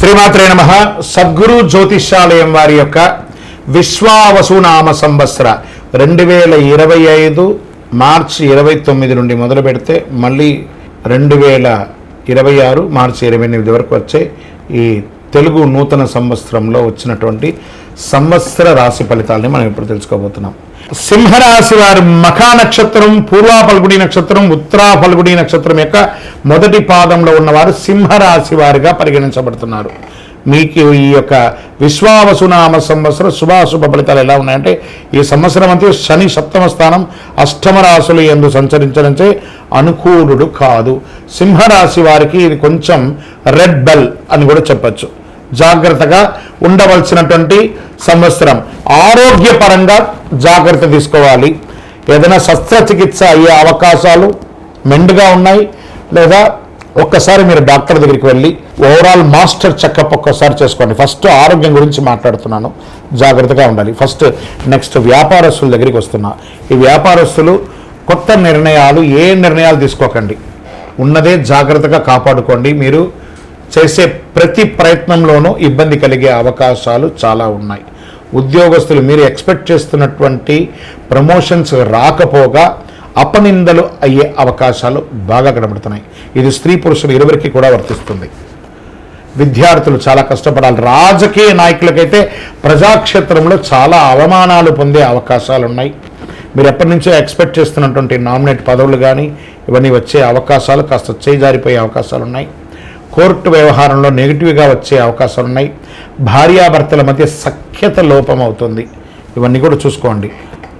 శ్రీమాత్రే నమ. సద్గురు జ్యోతిష్యాలయం వారి యొక్క విశ్వావసునామ సంవత్సర రెండు వేల ఇరవై ఐదు మార్చి ఇరవై తొమ్మిది నుండి మొదలు పెడితే మళ్ళీ రెండు వేల ఇరవై ఆరు మార్చి ఇరవై ఎనిమిది వరకు వచ్చే ఈ తెలుగు నూతన సంవత్సరంలో వచ్చినటువంటి సంవత్సర రాశి ఫలితాలని మనం ఇప్పుడు తెలుసుకోబోతున్నాం. సింహరాశి వారి మఖా నక్షత్రం పూర్వా ఫల్గుడి నక్షత్రం ఉత్తరా ఫల్గుడి నక్షత్రం యొక్క మొదటి పాదంలో ఉన్నవారు సింహరాశి వారిగా పరిగణించబడుతున్నారు. మీకు ఈ యొక్క విశ్వావసునామ సంవత్సరం శుభాశుభ ఫలితాలు ఎలా ఉన్నాయంటే ఈ సంవత్సరం అంతే శని సప్తమ స్థానం అష్టమ రాశులు ఎందు సంచరించడంచే అనుకూలుడు కాదు. సింహరాశి వారికి ఇది కొంచెం రెడ్ బెల్ అని కూడా చెప్పచ్చు. జాగ్రత్తగా ఉండవలసినటువంటి సంవత్సరం. ఆరోగ్యపరంగా జాగ్రత్త తీసుకోవాలి. ఏదైనా శస్త్రచికిత్స అయ్యే అవకాశాలు మెండుగా ఉన్నాయి లేదా ఒక్కసారి మీరు డాక్టర్ దగ్గరికి వెళ్ళి ఓవరాల్ మాస్టర్ చెకప్ ఒక్కసారి చేసుకోండి. ఫస్ట్ ఆరోగ్యం గురించి మాట్లాడుతున్నాను. జాగ్రత్తగా ఉండాలి. ఫస్ట్ నెక్స్ట్ వ్యాపారస్తుల దగ్గరికి వస్తున్నా. ఈ వ్యాపారస్తులు కొత్త నిర్ణయాలు ఏ నిర్ణయాలు తీసుకోకండి. ఉన్నదే జాగ్రత్తగా కాపాడుకోండి. మీరు చేసే ప్రతి ప్రయత్నంలోనూ ఇబ్బంది కలిగే అవకాశాలు చాలా ఉన్నాయి. ఉద్యోగస్తులు మీరు ఎక్స్పెక్ట్ చేస్తున్నటువంటి ప్రమోషన్స్ రాకపోగా అపనిందలు అయ్యే అవకాశాలు బాగా కనబడుతున్నాయి. ఇది స్త్రీ పురుషులు ఇరువురికి కూడా వర్తిస్తుంది. విద్యార్థులు చాలా కష్టపడాలి. రాజకీయ నాయకులకైతే ప్రజాక్షేత్రంలో చాలా అవమానాలు పొందే అవకాశాలు ఉన్నాయి మీరు ఎప్పటి నుంచో ఎక్స్పెక్ట్ చేస్తున్నటువంటి నామినేట్ పదవులు కానీ ఇవన్నీ వచ్చే అవకాశాలు కాస్త చేజారిపోయే అవకాశాలు ఉన్నాయి కోర్టు వ్యవహారంలో నెగిటివ్గా వచ్చే అవకాశాలు ఉన్నాయి భార్యాభర్తల మధ్య సఖ్యత లోపం అవుతుంది ఇవన్నీ కూడా చూసుకోండి.